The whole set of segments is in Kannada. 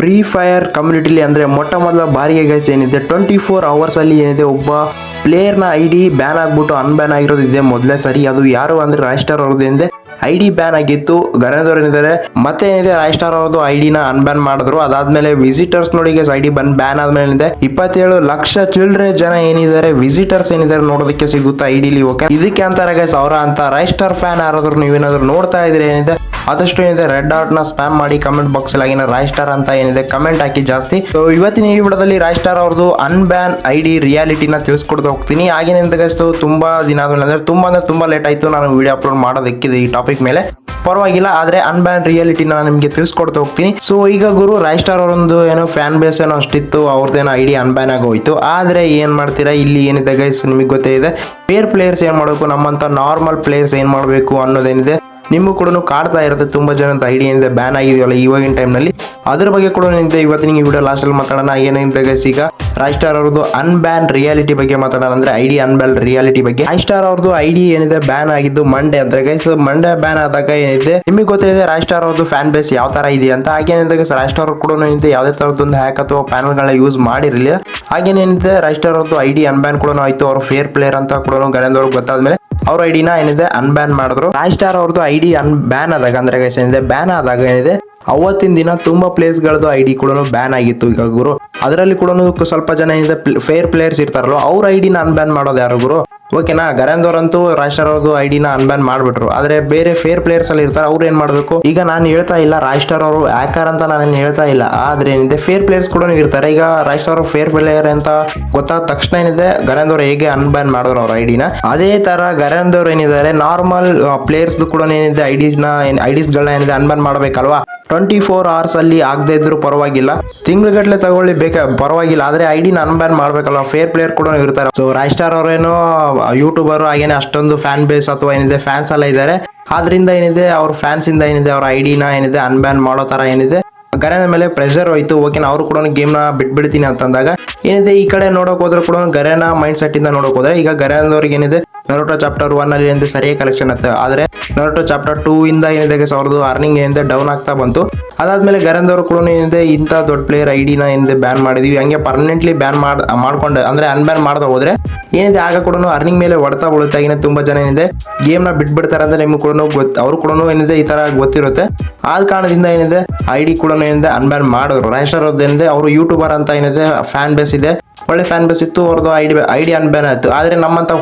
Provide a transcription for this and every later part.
ಫ್ರೀ ಫೈರ್ ಕಮ್ಯುನಿಟಿಲಿ ಅಂದರೆ ಮೊಟ್ಟ ಮೊದಲ ಬಾರಿಗೆ ಗೈಸ್ ಏನಿದೆ ಟ್ವೆಂಟಿ ಫೋರ್ ಅವರ್ಸಲ್ಲಿ ಏನಿದೆ, ಒಬ್ಬ ಪ್ಲೇಯರ್ನ ಐ ಡಿ ಬ್ಯಾನ್ ಆಗಿಬಿಟ್ಟು ಅನ್ಬ್ಯಾನ್ ಆಗಿರೋದು ಇದೆ ಮೊದಲೇ ಸರಿ. ಅದು ಯಾರು ಅಂದರೆ ರಾಯ್ಸ್ಟಾರ್ ಅವ್ರದ್ದು ಏನಿದೆ ಐ ಡಿ ಬ್ಯಾನ್ ಆಗಿತ್ತು. ಗಣೇಶವ್ರು ಏನಿದ್ದಾರೆ, ಮತ್ತೆ ಏನಿದೆ ರಾಯ್ಸ್ಟಾರ್ ಅವ್ರದ್ದು ಐ ಡಿನ ಅನ್ಬ್ಯಾನ್ ಮಾಡಿದ್ರು. ಅದಾದ್ಮೇಲೆ ವಿಸಿಟರ್ಸ್ ನೋಡಿ guys I D ban ban ಆದ್ಮೇಲೆ ಏನಿದೆ, ಇಪ್ಪತ್ತೇಳು ಲಕ್ಷ ಚಿಲ್ಡ್ರೆ ಜನ ಏನಿದ್ದಾರೆ ವಿಸಿಟರ್ಸ್ ಏನಿದ್ದಾರೆ ನೋಡೋದಕ್ಕೆ ಸಿಗುತ್ತಾ ಐ ಡಿಲಿ ಓಕೆ ಇದಕ್ಕೆ ಅಂತಾರೆ ಗೈಸ್ ಅವರ ಅಂತ ರಾಯ್ಸ್ಟಾರ್ ಫ್ಯಾನ್ ಯಾರಾದ್ರೂ ನೀವೇನಾದ್ರು ನೋಡ್ತಾ ಇದ್ರೆ ಏನಿದೆ ಆದಷ್ಟು ಏನಿದೆ ರೆಡ್ ಡಾಟ್ನ ಸ್ಪ್ಯಾಮ್ ಮಾಡಿ ಕಮೆಂಟ್ ಬಾಕ್ಸ್ ಅಲ್ಲಿ ಆಗಿನ ರಾಯ್ ಸ್ಟಾರ್ ಅಂತ ಏನಿದೆ ಕಮೆಂಟ್ ಹಾಕಿ ಜಾಸ್ತಿ. ಸೊ ಇವತ್ತಿನ ಈ ವಿಡಿಯೋದಲ್ಲಿ ರಾಯ್ ಸ್ಟಾರ್ ಅವ್ರದ್ದು ಅನ್ಬ್ಯಾನ್ ಐ ಡಿ ರಿಯಾಲಿಟಿನ ತಿಳಿಸ್ಕೊಡ್ತಾ ಹೋಗ್ತೀನಿ. ಹಾಗೇನಿಂದ ಗೈಸ್ತು ತುಂಬಾ ದಿನ ಆದ್ಮೇಲೆ ತುಂಬಾ ಅಂದ್ರೆ ತುಂಬಾ ಲೇಟ್ ಆಯ್ತು. ನಾನು ವಿಡಿಯೋ ಅಪ್ಲೋಡ್ ಮಾಡೋದಕ್ಕಿದೆ ಈ ಟಾಪಿಕ್ ಮೇಲೆ. ಪರವಾಗಿಲ್ಲ, ಆದ್ರೆ ಅನ್ಬ್ಯಾನ್ ರಿಯಾಲಿಟಿನ ನಿಮಗೆ ತಿಳಿಸ್ಕೊಡ್ತಾ ಹೋಗ್ತೀನಿ. ಸೊ ಈಗ ಗುರು, ರಾಯ್ ಸ್ಟಾರ್ ಅವರೊಂದು ಏನೋ ಫ್ಯಾನ್ ಬೇಸ್ ಏನೋ ಅಷ್ಟಿತ್ತು, ಅವ್ರದ್ದೇನೋ ಐ ಡಿ ಅನ್ಬ್ಯಾನ್ ಆಗೋಯ್ತು ಆದ್ರೆ ಏನ್ ಮಾಡ್ತೀರಾ? ಇಲ್ಲಿ ಏನಿದೆ ಗೈಸ್ ನಿಮಗೆ ಗೊತ್ತೇ ಇದೆ. ಪೇರ್ ಪ್ಲೇಯರ್ಸ್ ಏನ್ ಮಾಡಬೇಕು? ನಮ್ಮಂತ ನಾರ್ಮಲ್ ಪ್ಲೇಯರ್ಸ್ ಏನ್ ಮಾಡಬೇಕು ಅನ್ನೋದೇನಿದೆ. ನಿಮಗೂ ಕೂಡ ಕಾಡ್ತಾ ಇರುತ್ತೆ. ತುಂಬಾ ಜನ ಐಡಿ ಏನಿದೆ ಬ್ಯಾನ್ ಆಗಿದೆಯಲ್ಲ ಇವಾಗಿನ ಟೈಮ್ನಲ್ಲಿ ಅದ್ರ ಬಗ್ಗೆ ಕೂಡ ನಿಂತೆ ಇವತ್ತು ನಿಮಗೆ ವಿಡಿಯೋ ಲಾಸ್ಟಲ್ಲಿ ಮಾತಾಡೋಣ. ಏನಿದೆ ಈಗ ರಾಯ್ ಸ್ಟಾರ್ ಅವ್ರದ್ದು ಅನ್ಬ್ಯಾನ್ ರಿಯಾಲಿಟಿ ಬಗ್ಗೆ ಮಾತಾಡೋಣ. ಅಂದ್ರೆ ಐಡಿ ಅನ್ಬ್ಯಾನ್ ರಿಯಾಲಿಟಿ ಬಗ್ಗೆ. ರಾಯ್ ಸ್ಟಾರ್ ಅವ್ರದ್ದು ಐಡಿ ಏನಿದೆ ಬ್ಯಾನ್ ಆಗಿದ್ದು ಮಂಡೇ ಅಂದ್ರೆ ಗೈಸ್ ಮಂಡೇ ಬ್ಯಾನ್ ಆದಾಗ ಏನಿದೆ, ನಿಮಗೆ ಗೊತ್ತಿದೆ ರಾಯ್ ಸ್ಟಾರ್ ಅವ್ರದ್ದು ಫ್ಯಾನ್ ಬೇಸ್ ಯಾವ ತರ ಇದೆ ಅಂತ. ಹಾಗೇನಿದೆ ರಾಯ್ ಸ್ಟಾರ್ ಕೂಡ ಏನಿದೆ ಯಾವುದೇ ತರದೊಂದು ಹ್ಯಾಕ್ ಅಥವಾ ಪ್ಯಾನಲ್ಗಳನ್ನ ಯೂಸ್ ಮಾಡಿರಲಿಲ್ಲ. ಹಾಗೇನೇನಿದೆ ರಾಯ್ ಸ್ಟಾರ್ ಅವ್ರದ್ದು ಐಡಿ ಅನ್ಬ್ಯಾನ್ ಕೂಡ ಆಯ್ತು. ಅವರು ಫೇರ್ ಪ್ಲೇಯರ್ ಅಂತ ಕೂಡ ಗಣೇಂದ್ರ ಅವ್ರಿಗೆ ಗೊತ್ತಾದ್ಮೇಲೆ ಅವ್ರ ಐಡಿನ ಏನಿದೆ? ಅನ್ಬ್ಯಾನ್ ಮಾಡಿದ್ರು. ರಾಯ್ ಸ್ಟಾರ್ ಅವ್ರದ್ದು ಐಡಿ ಅನ್ ಬ್ಯಾನ್ ಆದಾಗ, ಅಂದ್ರೆ ಗೈಸ್ ಏನಿದೆ? ಬ್ಯಾನ್ ಆದಾಗ ಏನಿದೆ? ಅವತ್ತಿನ ದಿನ ತುಂಬಾ ಪ್ಲೇಸ್ ಗಳದ್ದು ಐಡಿ ಕೂಡ ಬ್ಯಾನ್ ಆಗಿತ್ತು ಈಗ ಗುರು. ಅದರಲ್ಲಿ ಕೂಡ ಸ್ವಲ್ಪ ಜನ ಏನಿದೆ ಫೇರ್ ಪ್ಲೇಯರ್ಸ್ ಇರ್ತಾರಲ್ಲ ಅವ್ರ ಐಡಿನ ಅನ್ಬ್ಯಾನ್ ಮಾಡೋದು ಯಾರು ಗುರು? ಓಕೆನಾ ಗರೇಂದ್ರ ಅಂತೂ ರಾಯ್ಸ್ಟಾರ್ ಅವ್ರದ್ದು ಐಡಿನ ಅನ್ಬ್ಯಾನ್ ಮಾಡ್ಬಿಟ್ರು. ಆದ್ರೆ ಬೇರೆ ಫೇರ್ ಪ್ಲೇಯರ್ಸ್ ಅಲ್ಲಿ ಇರ್ತಾರೆ, ಅವ್ರು ಏನ್ ಮಾಡ್ಬೇಕು? ಈಗ ನಾನು ಹೇಳ್ತಾ ಇಲ್ಲ ರಾಯ್ಸ್ಟಾರ್ ಅವರು ಹ್ಯಾಕರ್ ಅಂತ ನಾನು ಹೇಳ್ತಾ ಇಲ್ಲ. ಆದ್ರೆ ಏನಿದೆ ಫೇರ್ ಪ್ಲೇಯರ್ಸ್ ಕೂಡ ಇರ್ತಾರೆ. ಈಗ ರಾಯ್ಸ್ಟಾರ್ ಅವರು ಫೇರ್ ಪ್ಲೇಯರ್ ಅಂತ ಗೊತ್ತಾದ ತಕ್ಷಣ ಏನಿದೆ ಗರೇಂದವ್ರು ಹೇಗೆ ಅನ್ಬ್ಯಾನ್ ಮಾಡೋರು ಅವ್ರ ಐಡಿನ ಅದೇ ತರ ಗರೇಂದ್ರ ಏನಿದ್ದಾರೆ ನಾರ್ಮಲ್ ಪ್ಲೇಯರ್ಸ್ ಕೂಡ ಏನಿದೆ ಐಡಿಸ್ನ ಐಡಿಸ್ ಗಳನ್ನ ಏನಿದೆ ಅನ್ಬ್ಯಾನ್ ಮಾಡ್ಬೇಕಲ್ವಾ? ಟ್ವೆಂಟಿ ಫೋರ್ ಅವರ್ಸ್ ಅಲ್ಲಿ ಆಗದೆ ಇದ್ರು ಪರವಾಗಿಲ್ಲ. ತಿಂಗಳಗಟ್ಟಲೆ ತಗೊಳ್ಳಿ, ಬೇಕಾ, ಪರವಾಗಿಲ್ಲ. ಆದ್ರೆ ಐಡಿ ಅನ್ಬ್ಯಾನ್ ಮಾಡ್ಬೇಕಲ್ಲ ಫೇರ್ ಪ್ಲೇಯರ್ ಕೂಡ ಇರ್ತಾರೆ. ಸೊ ರಾಯ್ ಸ್ಟಾರ್ ಅವರೇನೋ ಯೂಟ್ಯೂಬರ್ ಹಾಗೇನೆ ಅಷ್ಟೊಂದು ಫ್ಯಾನ್ ಬೇಸ್ ಅಥವಾ ಏನಿದೆ ಫ್ಯಾನ್ಸ್ ಎಲ್ಲ ಇದ್ದಾರೆ ಆದ್ರಿಂದ ಏನಿದೆ, ಅವ್ರ ಫ್ಯಾನ್ಸ್ ಇಂದ ಏನಿದೆ, ಅವ್ರ ಐಡಿನ ಏನಿದೆ ಅನ್ಬ್ಯಾನ್ ಮಾಡೋ ತರ ಏನಿದೆ. ಗರೆನ ಮೇಲೆ ಪ್ರೆಷರ್ ಹೋಯ್ತು. ಓಕೆ ಅವರು ಕೂಡ ಗೇಮ್ನ ಬಿಟ್ಬಿಡ್ತೀನಿ ಅಂತಂದಾಗ ಏನಿದೆ ಈ ಕಡೆ ನೋಡೋಕೆ ಹೋದ್ರೆ ಕೂಡ ಗರೆನ ಮೈಂಡ್ ಸೆಟ್ ಇಂದ ನೋಡೋಕೆ ಹೋದ್ರೆ ಈಗ ಗರೆನದವ್ರಿಗೆ ಏನಿದೆ ನರೋಟೋ ಚಾಪ್ಟರ್ ಒನ್ ಅಲ್ಲಿ ಏನಿದೆ ಸರಿಯಾಗಿ ಕಲೆಕ್ಷನ್ ಆಗ್ತದೆ ಆದ್ರೆ ನರೋಟೋ ಚಾಪ್ಟರ್ ಟೂ ಇಂದ ಏನಿದೆ ಅವ್ರದ್ದು ಅರ್ನಿಂಗ್ ಏನಿದೆ ಡೌನ್ ಆಗ್ತಾ ಬಂತು. ಅದಾದ್ಮೇಲೆ ಗರಂದವ್ರು ಕೂಡ ಏನಿದೆ ಇಂಥ ದೊಡ್ಡ ಪ್ಲೇಯರ್ ಐಡಿನ ಏನಿದೆ ಬ್ಯಾನ್ ಮಾಡಿದೀವಿ. ಹಂಗೆ ಪರ್ಮನೆಂಟ್ಲಿ ಬ್ಯಾನ್ ಮಾಡ್, ಮಾಡ್ಕೊಂಡು, ಅಂದ್ರೆ ಅನ್ಬ್ಯಾನ್ ಮಾಡ್ದ ಹೋದ್ರೆ ಏನಿದೆ ಆಗ ಕೂಡ ಅರ್ನಿಂಗ್ ಮೇಲೆ ಹೊಡ್ತಾ ಬೀಳುತ್ತಾಗಿನ ತುಂಬಾ ಜನ ಏನಿದೆ ಗೇಮ್ನ ಬಿಟ್ಬಿಡ್ತಾರೆ ಅಂತ ನಿಮ್ಗೆ ಕೂಡ ಅವ್ರು ಕೂಡ ಏನಿದೆ ಈ ತರ ಗೊತ್ತಿರುತ್ತೆ. ಆದ ಕಾರಣದಿಂದ ಏನಿದೆ ಐಡಿ ಡಿ ಕೂಡ ಏನಿದೆ ಅನ್ಬ್ಯಾನ್ ಮಾಡಿದ್ರು ರಾಯಸ್ಟರ್ ಅವ್ರದ್ದು ಏನಿದೆ, ಅವರು ಯೂಟ್ಯೂಬರ್ ಅಂತ ಏನಿದೆ ಫ್ಯಾನ್ ಬೇಸ್ ಇದೆ. ಒಳ್ಳೆ ಫ್ಯಾನ್ ಬೇಸ್ ಇತ್ತು ಅವ್ರದ್ದು ಐಡಿ ಐಡಿ ಅನ್ಬ್ಯಾನ್ ಆಯ್ತು. ಆದ್ರೆ ನಮ್ಮಂತ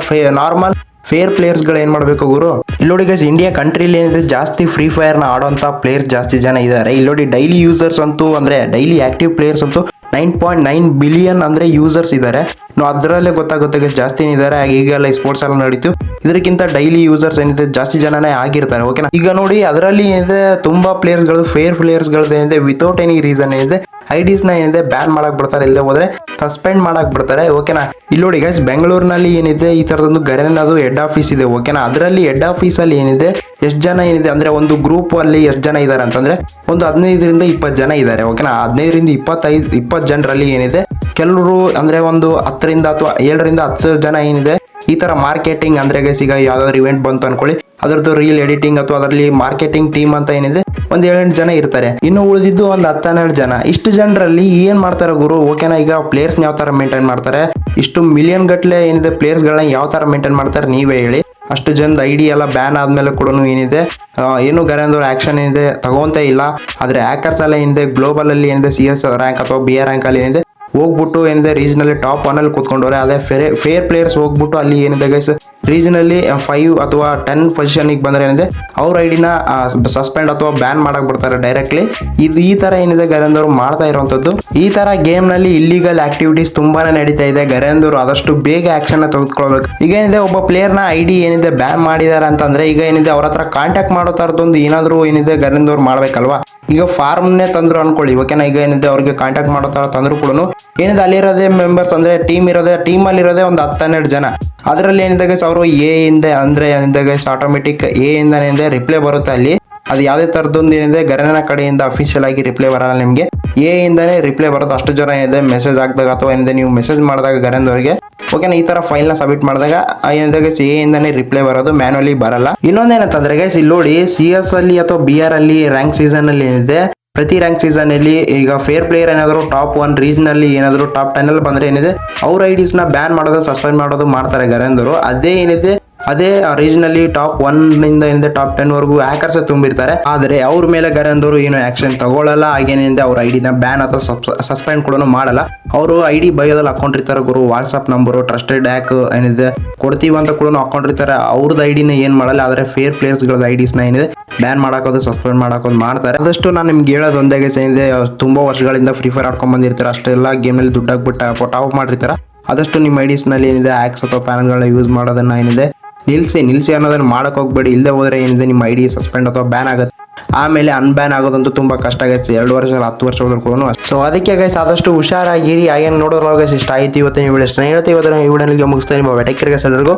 ನಾರ್ಮಲ್ ಫೇರ್ ಪ್ಲೇಯರ್ಸ್ಗಳು ಏನ್ ಮಾಡ್ಬೇಕು ಗುರು? ಇಲ್ಲಿ ನೋಡಿ ಗೈಸ್ ಇಂಡಿಯಾ ಕಂಟ್ರಿಲಿ ಏನಿದೆ, ಜಾಸ್ತಿ ಫ್ರೀ ಫೈರ್ನ ಆಡೋಂತ ಪ್ಲೇಯರ್ ಜಾಸ್ತಿ ಜನ ಇದ್ದಾರೆ ಇಲ್ಲಿ ನೋಡಿ ಡೈಲಿ ಯೂಸರ್ಸ್ ಅಂತೂ, ಅಂದ್ರೆ ಡೈಲಿ ಆಕ್ಟಿವ್ ಪ್ಲೇಯರ್ಸ್ ಅಂತೂ ನೈನ್ ಪಾಯಿಂಟ್ ನೈನ್ ಬಿಲಿಯನ್ ಅಂದ್ರೆ ಯೂಸರ್ಸ್ ಇದ್ದಾರೆ ನಾವು ಅದರಲ್ಲೇ ಗೊತ್ತಾಗುತ್ತೆ ಜಾಸ್ತಿ ಇದ್ದಾರೆ ಈಗೆಲ್ಲ ಸ್ಪೋರ್ಟ್ಸ್ ಎಲ್ಲ ನಡೀತು. ಇದಕ್ಕಿಂತ ಡೈಲಿ ಯೂಸರ್ಸ್ ಏನಿದೆ, ಜಾಸ್ತಿ ಜನನೇ ಆಗಿರ್ತಾರೆ ಓಕೆನಾ ಈಗ ನೋಡಿ, ಅದರಲ್ಲಿ ಏನಿದೆ, ತುಂಬಾ ಪ್ಲೇಯರ್ಸ್ಗಳು ಫೇರ್ ಪ್ಲೇಯರ್ಸ್ಗಳು ಏನಿದೆ ವಿತೌಟ್ ಎನಿ ರೀಸನ್ ಏನಿದೆ ಐಡಿಸ್ನ ಏನಿದೆ ಬ್ಯಾನ್ ಮಾಡಕ್ ಬಿಡ್ತಾರೆ ಇಲ್ಲದೆ ಹೋದ್ರೆ ಸಸ್ಪೆಂಡ್ ಮಾಡಕ್ ಬಿಡ್ತಾರೆ ಓಕೆನಾ ಇಲ್ಲಿ ನೋಡಿ ಗೈಸ್ ಬೆಂಗಳೂರಿನಲ್ಲಿ ಏನಿದೆ, ಈ ತರದೊಂದು ಗರೆನದು ಹೆಡ್ ಆಫೀಸ್ ಇದೆ ಓಕೆನಾ ಅದರಲ್ಲಿ ಹೆಡ್ ಆಫೀಸ್ ಅಲ್ಲಿ ಏನಿದೆ, ಎಷ್ಟು ಜನ ಏನಿದೆ, ಅಂದ್ರೆ ಒಂದು ಗ್ರೂಪ್ ಅಲ್ಲಿ ಎಷ್ಟು ಜನ ಇದ್ದಾರೆ ಅಂತಂದ್ರೆ, ಒಂದು ಹದಿನೈದರಿಂದ ಇಪ್ಪತ್ತು ಜನ ಇದ್ದಾರೆ ಓಕೆನಾ ಹದಿನೈದರಿಂದ ಇಪ್ಪತ್ತೈದು, ಇಪ್ಪತ್ತು ಜನರಲ್ಲಿ ಏನಿದೆ, ಕೆಲವರು ಅಂದ್ರೆ ಒಂದು ಹತ್ತರಿಂದ ಅಥವಾ ಏಳರಿಂದ ಹತ್ತು ಜನ ಏನಿದೆ, ಈ ತರ ಮಾರ್ಕೆಟಿಂಗ್ ಅಂದ್ರೆ ಗೈಸ್ ಈಗ ಯಾವ್ದಾದ್ರು ಇವೆಂಟ್ ಬಂತು ಅನ್ಕೊಳ್ಳಿ, ಅದರದ್ದು ರೀಲ್ ಎಡಿಟಿಂಗ್ ಅಥವಾ ಅದರಲ್ಲಿ ಮಾರ್ಕೆಟಿಂಗ್ ಟೀಮ್ ಅಂತ ಏನಿದೆ ಒಂದ್ ಏಳೆಂಟು ಜನ ಇರ್ತಾರೆ. ಇನ್ನು ಉಳಿದಿದ್ದು ಒಂದು ಹತ್ತನ್ನೆರಡು ಜನ. ಇಷ್ಟು ಜನರಲ್ಲಿ ಏನ್ ಮಾಡ್ತಾರೆ ಗುರು? ಓಕೆನಾ, ಈಗ ಪ್ಲೇಯರ್ಸ್ ಯಾವ ತರ ಮೇಂಟೈನ್ ಮಾಡ್ತಾರೆ? ಇಷ್ಟು ಮಿಲಿಯನ್ ಗಟ್ಲೆ ಏನಿದೆ ಪ್ಲೇಯರ್ಸ್ ಗಳನ್ನ ಯಾವ ತರ ಮೇಂಟೈನ್ ಮಾಡ್ತಾರೆ ನೀವೇ ಹೇಳಿ. ಅಷ್ಟು ಜನದ ಐಡಿ ಎಲ್ಲ ಬ್ಯಾನ್ ಆದ್ಮೇಲೆ ಕೂಡ ಏನಿದೆ ಏನು ಗರೇಂದ್ರ ಆಕ್ಷನ್ ಏನಿದೆ, ತಗೊಂತೇ ಇಲ್ಲ. ಆದ್ರೆ ಹ್ಯಾಕರ್ಸ್ ಎಲ್ಲ ಏನಿದೆ ಗ್ಲೋಬಲ್ ಅಲ್ಲಿ ಏನಿದೆ ಸಿ ಎಸ್ ರ್ಯಾಂಕ್ ಅಥವಾ ಬಿ ಆರ್ ರ್ಯಾಂಕ್ ಅಲ್ಲಿ ಏನಿದೆ, ಹೋಗ್ಬಿಟ್ಟು ಏನಿದೆ ರೀಜನಲ್ಲಿ ಟಾಪ್ ಒನ್ ಅಲ್ಲಿ ಕೂತ್ಕೊಂಡವ್ರೆ. ಅದೇ ಫೇರ್ ಫೇರ್ ಪ್ಲೇಯರ್ಸ್ ಹೋಗ್ಬಿಟ್ಟು ಅಲ್ಲಿ ಏನಿದೆ ಗೈಸ್ ರೀಜನಲ್ಲಿ ಫೈವ್ ಅಥವಾ ಟೆನ್ ಪೊಸಿಷನ್ಗೆ ಬಂದ್ರೆ ಏನಿದೆ, ಅವ್ರ ಐಡಿನ ಸಸ್ಪೆಂಡ್ ಅಥವಾ ಬ್ಯಾನ್ ಮಾಡಕ್ ಬಿಡ್ತಾರೆ ಡೈರೆಕ್ಟ್ಲಿ ಇದು ಈ ತರ ಏನಿದೆ, ಗರೇಂದ್ರ ಮಾಡ್ತಾ ಇರುವಂತದ್ದು ಈ ತರ ಗೇಮ್ನಲ್ಲಿ ಇಲ್ಲಿಗಲ್ ಆಕ್ಟಿವಿಟೀಸ್ ತುಂಬಾನೇ ನಡೀತಾ ಇದೆ. ಗರೇಂದ್ರ ಆದಷ್ಟು ಬೇಗ ಆಕ್ಷನ್ ತೆಗೆದುಕೊಳ್ಬೇಕು. ಈಗ ಏನಿದೆ, ಒಬ್ಬ ಪ್ಲೇಯರ್ನ ಐಡಿ ಏನಿದೆ ಬ್ಯಾನ್ ಮಾಡಿದಾರೆ ಅಂತಂದ್ರೆ, ಈಗ ಏನಿದೆ, ಅವ್ರ ಹತ್ರ ಕಾಂಟ್ಯಾಕ್ಟ್ ಮಾಡೋ ತರದೊಂದು ಏನಾದ್ರು ಏನಿದೆ, ಗರೇಂದ್ರ ಮಾಡ್ಬೇಕಲ್ವಾ? ಈಗ ಫಾರ್ಮ್ನೇ ತಂದ್ರು ಅನ್ಕೊಳ್ಳಿ. ಓಕೆನಾ? ಈಗ ಏನಿದೆ, ಅವ್ರಿಗೆ ಕಾಂಟ್ಯಾಕ್ಟ್ ಮಾಡೋ ತರ ತಂದ್ರು ಕೂಡ ಏನಿದೆ, ಅಲ್ಲಿರೋದೇ ಮೆಂಬರ್ಸ್ ಅಂದ್ರೆ ಟೀಮ್ ಇರೋದೇ ಟೀಮ್ ಅಲ್ಲಿ ಇರೋದೇ ಒಂದು ಹತ್ತೆರಡು ಜನ. ಅದರಲ್ಲಿ ಏನಿದೆ ಗೈಸ್ ಅವರು ಎ ಇಂದ ಅಂದ್ರೆ ಏನಿದೆ ಗೈಸ್ ಆಟೋಮೆಟಿಕ್ ಎ ಇಂದ ಏನಿದೆ ರಿಪ್ಲೈ ಬರುತ್ತೆ ಅಲ್ಲಿ. ಅದು ಯಾವುದೇ ತರದೊಂದು ಏನಿದೆ ಗರನ ಕಡೆಯಿಂದ ಅಫಿಷಿಯಲ್ ಆಗಿ ರಿಪ್ಲೈ ಬರಲ್ಲ ನಿಮಗೆ. ಎ ಇಂದಾನೆ ರಿಪ್ಲೈ ಬರೋದು ಅಷ್ಟು ಜನ ಏನಿದೆ ಮೆಸೇಜ್ ಹಾಕಿದಾಗ ಅಥವಾ ಏನಿದೆ ನೀವು ಮೆಸೇಜ್ ಮಾಡಿದಾಗ ಗರಂದವರಿಗೆ ಓಕೆನಾ ಈ ತರ ಫೈಲ್ನ ಸಬ್ಮಿಟ್ ಮಾಡಿದಾಗ ಏನಿದೆ ಗೈಸ್ ಎ ಇಂದಾನೆ ರಿಪ್ಲೈ ಬರೋದು ಮ್ಯಾನುವಲಿ ಬರಲ್ಲ. ಇನ್ನೊಂದೇನಂತಂದ್ರೆ ಗೈಸ್ ಇಲ್ಲಿ ನೋಡಿ ಸಿ ಎಸ್ ಅಲ್ಲಿ ಅಥವಾ ಬಿ ಆರ್ ಅಲ್ಲಿ ರ್ಯಾಂಕ್ ಸೀಸನ್ ಅಲ್ಲಿ ಏನಿದೆ ಪ್ರತಿ ರ್ಯಾಂಕ್ ಸೀಸನ್ ಅಲ್ಲಿ ಈಗ ಫೇರ್ ಪ್ಲೇಯರ್ ಏನಾದರೂ ಟಾಪ್ ಒನ್ ರೀಜನ್ ಅಲ್ಲಿ ಏನಾದರೂ ಟಾಪ್ ಟೆನ್ ಅಲ್ಲಿ ಬಂದ್ರೆ ಏನಿದೆ, ಅವ್ರ ಐಡಿಸ್ನ ಬ್ಯಾನ್ ಮಾಡೋದು ಸಸ್ಪೆಂಡ್ ಮಾಡೋದು ಮಾಡ್ತಾರೆ ಗರೇಂದರು ಅದೇ ಏನಿದೆ ಅದೇ ರೀಜನಲ್ಲಿ ಟಾಪ್ ಒನ್ ಇಂದ ಏನಿದೆ ಟಾಪ್ ಟೆನ್ ವರೆಗೂ ಹ್ಯಾಕರ್ಸ್ ತುಂಬಿರ್ತಾರೆ. ಆದರೆ ಅವ್ರ ಮೇಲೆ ಗರಂದವರು ಏನು ಆಕ್ಷನ್ ತಗೊಳ್ಳಲ್ಲ ಹಾಗೇನಿದೆ ಅವ್ರ ಐಡಿನ ಬ್ಯಾನ್ ಅಥವಾ ಸಸ್ಪೆಂಡ್ ಕೂಡ ಮಾಡಲ್ಲ. ಅವರು ಐ ಡಿ ಬಯೋದಲ್ಲಿ ಹಾಕೊಂಡಿರ್ತಾರೆ ಗುರು. ವಾಟ್ಸ್ಆಪ್ ನಂಬರು ಟ್ರಸ್ಟೆಡ್ ಹ್ಯಾಕ್ ಏನಿದೆ ಕೊಡ್ತೀವಿ ಅಂತ ಕೂಡ ಹಾಕೊಂಡಿರ್ತಾರೆ. ಅವ್ರದ್ದು ಐಡಿನ ಏನು ಮಾಡಲ್ಲ. ಆದರೆ ಫೇರ್ ಪ್ಲೇಯರ್ಸ್ಗಳದ್ದು ಐಡಿಸ್ನ ಏನಿದೆ ಬ್ಯಾನ್ ಮಾಡಾಕೋದು ಸಸ್ಪೆಂಡ್ ಮಾಡಾಕೋದು ಮಾಡ್ತಾರೆ. ಆದಷ್ಟು ನಾನು ನಿಮ್ಗೆ ಹೇಳೋದು ಒಂದೇ ಏನಿದೆ ತುಂಬ ವರ್ಷಗಳಿಂದ ಫ್ರೀ ಫೈರ್ ಆಡ್ಕೊಂಡ್ ಬಂದಿರ್ತಾರೆ. ಅಷ್ಟೆಲ್ಲ ಗೇಮಲ್ಲಿ ದುಡ್ಡು ಹಾಕ್ಬಿಟ್ಟು ಟಾಪ್ ಮಾಡಿರ್ತಾರೆ. ಆದಷ್ಟು ನಿಮ್ಮ ಐಡಿಸ್ನಲ್ಲಿ ಏನಿದೆ ಆ್ಯಕ್ಸ್ ಅಥವಾ ಪ್ಯಾನ್ಗಳನ್ನ ಯೂಸ್ ಮಾಡೋದನ್ನ ಏನಿದೆ ನಿಲ್ಲಿಸಿ ನಿಲ್ಸಿ ಅನ್ನೋದನ್ನ ಮಾಡಕ್ಕೆ ಹೋಗ್ಬೇಡಿ. ಇಲ್ಲದೆ ಹೋದ್ರೆ ಏನಿದೆ? ನಿಮ್ಮ ಐ ಡಿ ಸಸ್ಪೆಂಡ್ ಅಥವಾ ಬ್ಯಾನ್ ಆಗುತ್ತೆ. ಆಮೇಲೆ ಅನ್ಬ್ಯಾನ್ ಆಗೋದಂತೂ ತುಂಬಾ ಕಷ್ಟ ಆಗೈತೆ ಎರಡು ವರ್ಷ, ಹತ್ತು ವರ್ಷ ಕೂಡ ಸೊ ಅದಕ್ಕೆ ಗೈಸ್ ಆದಷ್ಟು ಹುಷಾರಾಗಿರಿ. ಹಾಗೇನು ನೋಡೋದ್ರೊಳಗೆ ಇಷ್ಟ ಆಯ್ತು ಇವತ್ತಿನ ವಿಡಿಯೋ ಹೇಳ್ತೀವಿ ಇವತ್ತಿನ ಈ ವಿಡಿಯೋನಿಗೆ ಮುಗಿಸ್ತಾ ನಿಮ್ಮ ಬೆಟಕಿರ್ಗೆ ಎಲ್ಲರಿಗೂ